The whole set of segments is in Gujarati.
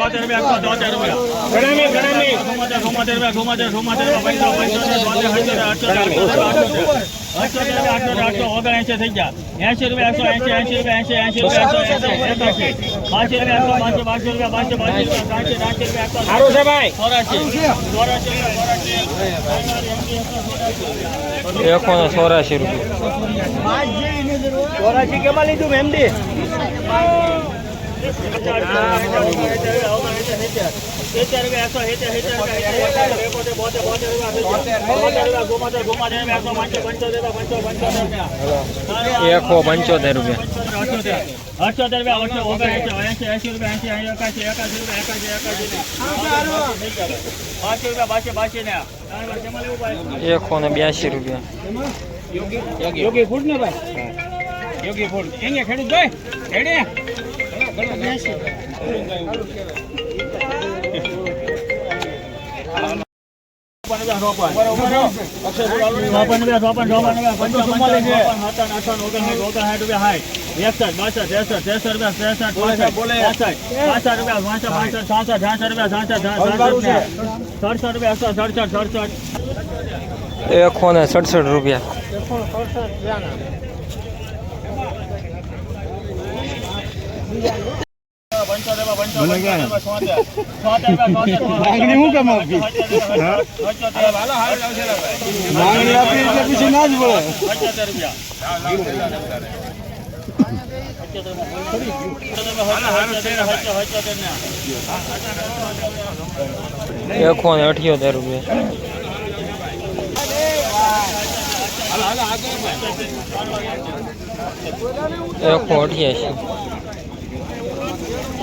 તોતેર રૂપિયા એકસો તોતેર રૂપિયા ગણામી ગણામી ચુમ્મોતેર ચુમ્મોતેર રૂપિયા ચુમ્મોતેર ચુમ્મોતેર રૂપિયા પંચોતેર પંચોતેર અઠ્યોતેર અઠ્યોતેર અઠ્યોતેર અઠ્યોતેર અઠ્યોતેર આઠસો ઓગણએંશી થઈ ગયા એંશી રૂપિયા એકસો એંશી એંશી રૂપિયા એંશી એંશી રૂપિયા એકસો એંશી એકાશી બાસી રૂપિયા એકસો બાસી બાસી રૂપિયા બાસી બાસી રૂપિયા ત્રાસી ત્રાસી રૂપિયા એકસો સારું છે ભાઈ ચોરાશી ચોરાશી ચોરાશી રૂપિયા ને રૂપિયા મહેમદી એકસો પંચોતેર રૂપિયા. અઠ્યોતેર રૂપિયા ઓગણએંશી એંશી એંશી રૂપિયા એંશી એકાસી એકાશી રૂપિયા એકાશી એકાશી બાસી રૂપિયા બાસી બાસી ને એકસો ને બ્યાસી રૂપિયા. યોગી ફૂડ ને ભાઈ? યોગી ફૂડ અહીંયા ખેડૂત ભાઈ? ખેડે એકસો ને સડસઠ રૂપિયા. માંગણી હું કેમ આપી? માંગણી આપી એટલે પછી ના જ પડે. એકસો ને અઠ્યોતેર રૂપિયા. એકસો અઠ્યાસી હાઠ રૂપિયા હાઠ હાઠ હાઠ, રૂપિયા બોતેર, બોતેર.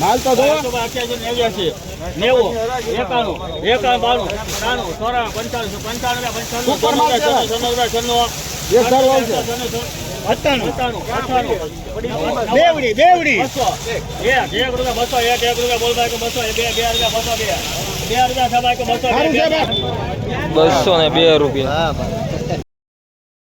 માલ તો નેવું એકાણું એકાણું બાણું ત્રાણું ચોરા પંચાણું પંચાણું પંચાણું સુપર માલ છે. છન્નું છન્નું એક બેવડી બેવડી. બસો. એક એક રૂપિયા બસો એક એક રૂપિયા બોલભાઈ કે બસો બે બે રૂપિયા બસો બે. રૂપિયા કે બસો ને બે રૂપિયા.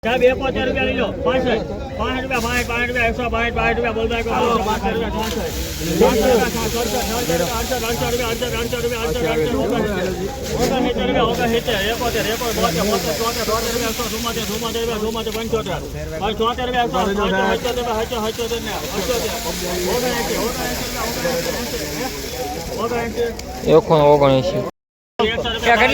સાહેબ એકોતેર રૂપિયા લઈ લો. પાસઠ પાંચ રૂપિયા પાંચ પાંચ રૂપિયા એકસો પાંચ પાંચ રૂપિયા બસો પાંચ રૂપિયા ચોસઠ અડસઠ અડસઠ અડસઠ રૂપિયા અડસઠ અડસઠ ઓગણસિત્તેર રૂપિયા ઓગણસિત્તેર એકોતેર એકોતેર બોતેર બોતેર ચોતેર ચોતેર રૂપિયા એકસો ચુમ્મોતેર ચુમ્મોતેર રૂપિયા ચુમ્મોતેર પંચોતેર. પાંચ ચોતેર રૂપિયા એકસો હચોતેર રૂપિયા હચો હચોતેર ને અઠ્યોતેર ઓગણએંસી ઓગણએંસી कर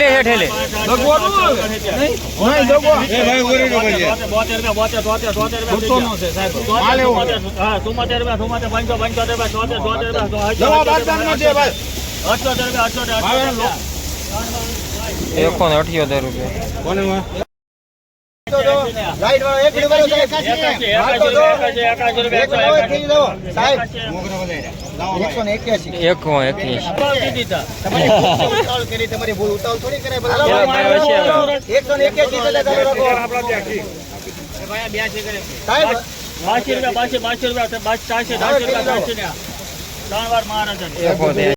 એકસો ठेले અઠ્યોતેર રૂપિયા. બાસી રૂપિયા બાસી બાસી રૂપિયા ચારસી ચારસી રૂપિયા ચારસી ત્રણ વાર મહારાજા